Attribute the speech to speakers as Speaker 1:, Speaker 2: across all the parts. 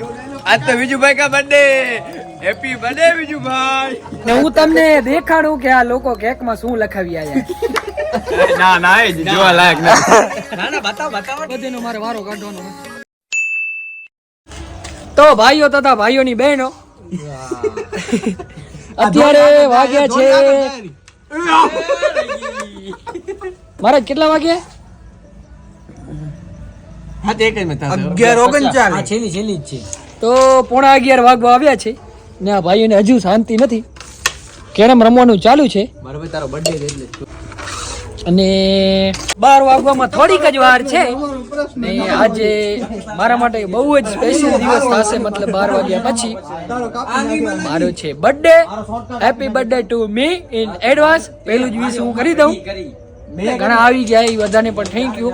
Speaker 1: આજ તો વિજુભાઈ કા બર્થડે હેપી બર્થડે વિજુભાઈ.
Speaker 2: ને હું તમને દેખાડું કે આ લોકો કેકમાં શું લખાવી આયા
Speaker 1: ના ના એ જોવા લાયક ના
Speaker 2: બધીનો મારે વારો કાઢવાનો તો ભાઈઓ તથા ભાઈઓની બહેનો અત્યારે વાગ્યા છે. મારે કેટલા વાગ્યા?
Speaker 1: અગિયાર ઓગણચાલીસ.
Speaker 2: છેલ્લી છેલ્લી જ છે. તો પોણા અગિયાર વાગવા આવ્યા છે ને આ ભાઈઓને હજુ શાંતિ નથી. કેરમ રમવાનું ચાલુ છે.
Speaker 1: બરાબર તારો બર્થડે એટલે
Speaker 2: અને બાર વાગવામાં થોડીક જ વાર છે. ને આજે મારા માટે બહુ જ સ્પેશિયલ દિવસ થશે મતલબ બાર વાગ્યા પછી. મારો છે birthday happy birthday to me in advance પહેલું જ વિશ હું કરી દઉં. ઘણા આવી ગયા એ બધાને પણ થેન્ક યુ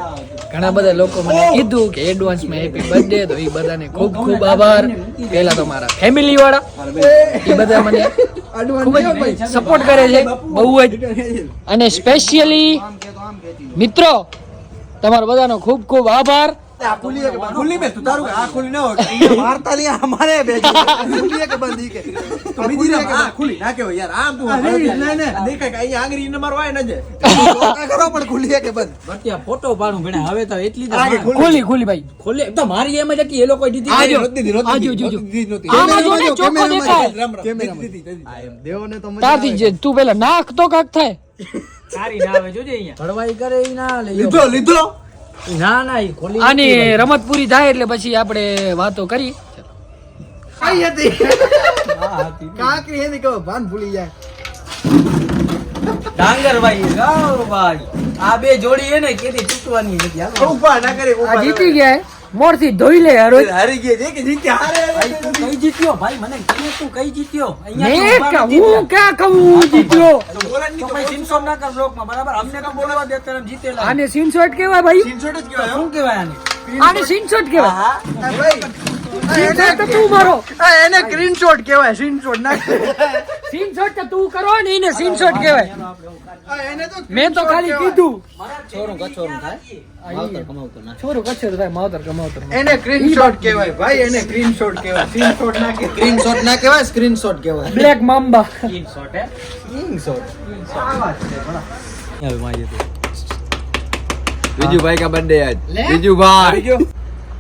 Speaker 2: ઘણા બધા લોકો મને કીધું કે એડવાન્સમાં હેપી બર્થડે તો એ બધાને ખૂબ ખૂબ આભાર. પહેલા તો મારા ફેમિલી વાળા એ બધા મને ખૂબ જ સપોર્ટ કરે છે બહુ જ. અને સ્પેશિયલી મિત્રો તમારો બધાનો ખૂબ ખૂબ આભાર.
Speaker 1: ખુલ્લી બે તું તારું આ ખુલ્લી ના હોય. મારતા નહીં અમારે બે ખુલ્લી કે બંધ કે. બીજી ના આ ખુલ્લી ના કેવાય યાર. આમ તું દેખાય. કે અહીંયા આંગળી ને મારવાય ન જાય. કરો પણ ખુલ્લી કે બંધ.
Speaker 3: ફોટો પાડું ભણે. હવે તો એટલી
Speaker 1: ખુલ્લી
Speaker 2: ખુલ્લી ખુલ્લી ભાઈ.
Speaker 3: ખોલે. તો મારી એમ જ હતી એ લોકો દીધી
Speaker 2: આજો
Speaker 1: દીધી,
Speaker 2: આજો જોજો
Speaker 1: દીધી,
Speaker 2: આમાં જો ચોખ્ખો દેખાય.
Speaker 1: રામ રામ. દીધી, દીધી, દીધી. દેવોને તો
Speaker 2: પેલા નાખ તો કાક થાય.
Speaker 3: સારી ના આવે જોજે અહીંયા. ભળવાઈ કરે ના લે.
Speaker 1: લીધો લીધો.
Speaker 3: ના ના ઈ ખોલી
Speaker 2: આની રમત પૂરી થાય એટલે પછી આપણે વાતો કરી.
Speaker 1: કઈ હતી? કાકરી હતી કહો ભાન ભૂલી જાય?
Speaker 3: ડાંગરભાઈ રાવભાઈ આ બે જોડી હે ને કેદી તૂટવાની નથી
Speaker 1: ઊભા ના કરે ઊભા
Speaker 2: જીતી ગયા. મોરથી ધોઈ લે હરોજ.
Speaker 1: હારી ગયા છે કે જીત્યા? હારે
Speaker 3: ભાઈ તું કઈ જીત્યો? ભાઈ મને કહે તું કઈ જીત્યો? અહીંયા
Speaker 2: હું ક્યાં કહું હું જીત્યો?
Speaker 3: તો ભાઈ સિનસોટ ના કર બ્લોકમાં બરાબર? અમને તો બોલવા દે તને જીતેલા
Speaker 2: આને સિનસોટ કહેવાય ભાઈ?
Speaker 1: સિનસોટ જ કહેવાય
Speaker 3: શું કહેવાય આને?
Speaker 2: આને સિનસોટ
Speaker 1: કેવાય ભાઈ.
Speaker 2: તો તું મારો.
Speaker 1: આ એને સ્ક્રીનશોટ કહેવાય સ્ક્રીનશોટ ના કહેવાય.
Speaker 2: તો તું કરો ને એને સીનશોટ કહેવાય.
Speaker 1: આ
Speaker 2: મેં તો ખાલી કીધું.
Speaker 3: છોરું કચોરું થાય? માવતર કમાવતો ના
Speaker 2: છોરું કચ્છર થાય? માવતર કમાવતર
Speaker 1: એને સ્ક્રીનશોટ કહેવાય. ભાઈ એને સ્ક્રીનશોટ કહેવાય. શોટ ના કહેવાય સ્ક્રીનશોટ ના કહેવાય સ્ક્રીનશોટ કહેવાય
Speaker 2: બ્લેક મામ્બા
Speaker 3: ઈન શોટ હે
Speaker 1: સ્ક્રીનશોટ
Speaker 3: હવે મારી
Speaker 1: બીજુભાઈ કા બર્થડે આજ? બીજુભાઈ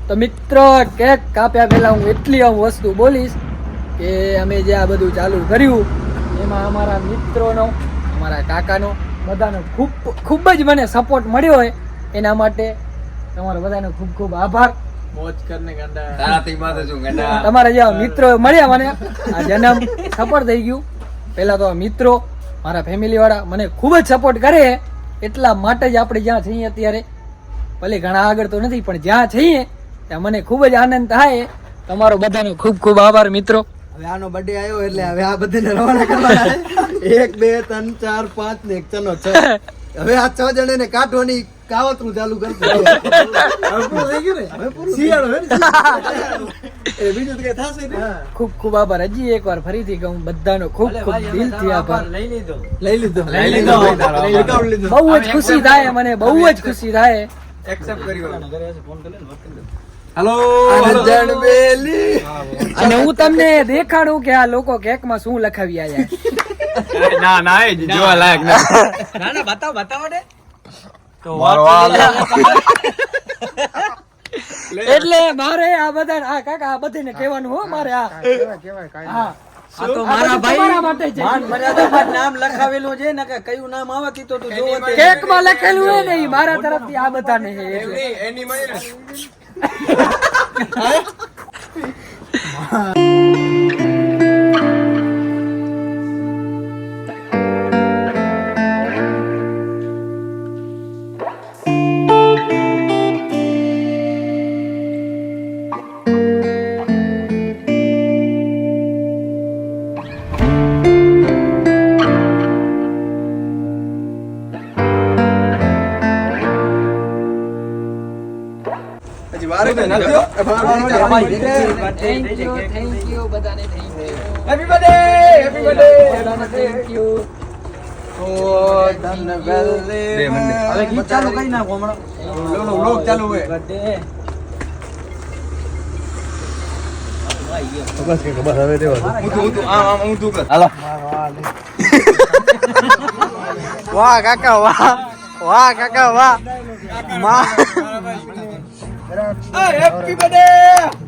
Speaker 2: તો મિત્રો કેક કાપ્યા પહેલા હું એટલી આમ વસ્તુ બોલીશ કે અમે જે આ બધું ચાલુ કર્યું એમાં અમારા મિત્રોનો અમારા કાકાનો બધાનો ખૂબ ખૂબ જ મને સપોર્ટ મળ્યો હોય. એના માટે તમારો બધાનો ખૂબ ખૂબ આભાર. તમારા જેવા મિત્રો મળ્યા મને. આ જન્મ સફળ થઈ ગયું. પહેલા તો આ મિત્રો મારા ફેમિલી વાળા મને ખૂબ જ સપોર્ટ કરે. એટલા માટે જ આપણે જ્યાં છીએ અત્યારે. ભલે ઘણા આગળ તો નથી પણ જ્યાં છીએ મને ખૂબ જ આનંદ થાય. તમારો બધાનો ખૂબ ખૂબ આભાર મિત્રો.
Speaker 1: હવે આનો બર્થડે આવ્યો એટલે હવે આ બધાને રવાના કરવાના એક બે ત્રણ ચાર પાંચ ને એક ચનો છ. હવે આ છ જણાને કાઢવાની કાવતરું ચાલુ કરી હવે પૂરું થઈ ગયું ને? હવે પૂરું શિયાળો હે બીજું તો કઈ થશે
Speaker 2: ખૂબ ખૂબ આભાર. હજી એકવાર ફરીથી કહું બધાનો ખૂબ ખૂબ દિલથી આભાર.
Speaker 3: લઈ લીધો.
Speaker 1: લઈ લીધો.
Speaker 3: લઈ લીધો.
Speaker 2: બહુ જ ખુશી થાય મને બહુ જ ખુશી થાય.
Speaker 1: એક્સેપ્ટ કર્યો.
Speaker 3: ફોન કરી ને વાત કરી લે.
Speaker 1: હેલો
Speaker 2: અને હું તમને દેખાડું કે આ લોકો કેકમાં શું લખાવી આયા
Speaker 1: ના ના એ જોવા લાયક ના
Speaker 3: ના ના બતાવ બતાવો ને. તો
Speaker 1: મારો
Speaker 2: એટલે મારે આ બધા આ કાકા આ બધાને કહેવાનું હો મારે આ હા.
Speaker 3: આ તો મારા ભાઈ
Speaker 2: માટે છે.
Speaker 3: માન મર્યાદામાં નામ લખાવેલું છે ને કે કયું નામ આવે તો તું જોવો
Speaker 2: કેકમાં લખેલું ને મારા તરફથી આ બધાને છે એટલે.
Speaker 1: એની 哈哈哈
Speaker 2: 哈哈哈
Speaker 1: Oh, વાહ કાકા વાહ વાહ કાકા વાહમાં
Speaker 4: હેપી બર્થડે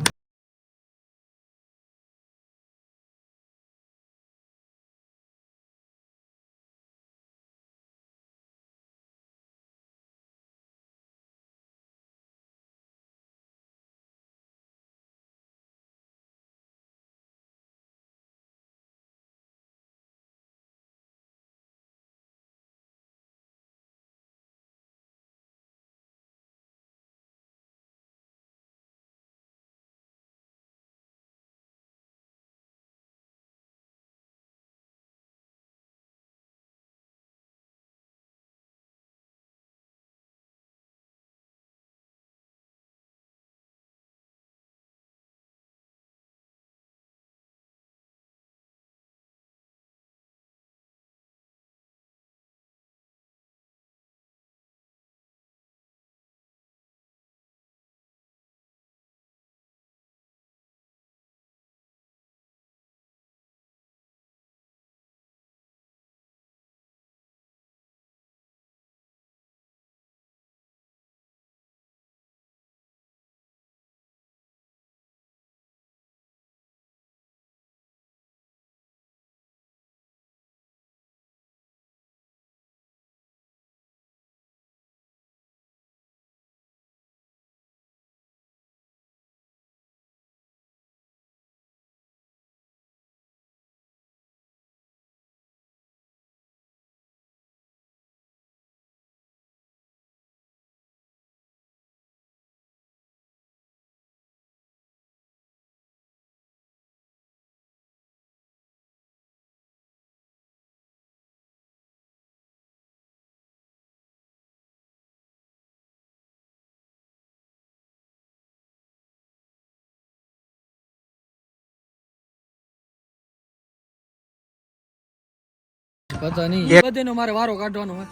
Speaker 2: પતા નહીં બધેનો મારે વારો કાઢવાનો હોય.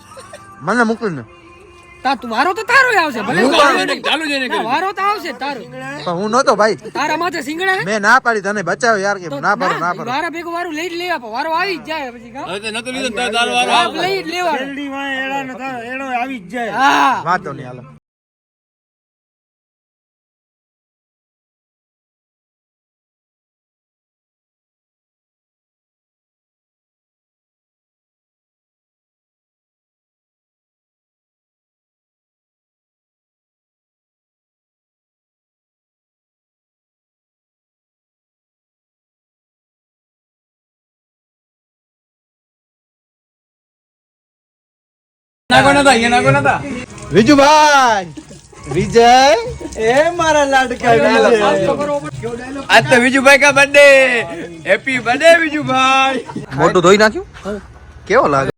Speaker 1: મને મોકલી ને
Speaker 2: તા તું વારો તો તારો આવશે ભલે ના, વારો તો આવશે તારો.
Speaker 1: પણ હું નતો ભાઈ.
Speaker 2: તારા માથે સિંગડા મે
Speaker 1: મેં ના પાડી તને બચાવ યાર કે ના પાડો ના
Speaker 2: ના,
Speaker 1: પાડો.
Speaker 2: વારા ભેગું વારું લઈ જ લેવા પણ વારો આવી જ જાય પછી કાં? હા, લઈ જ જાય. હા.
Speaker 1: વાંધો નહીં હાલો. વિજુભાઈ વિજય. એ મારા લાડકા
Speaker 4: આજ તો વિજુભાઈ કા બર્થડે હેપી બર્થડે વિજુભાઈ.
Speaker 1: મોટું ધોઈ નાખ્યું? કેવો લાગે?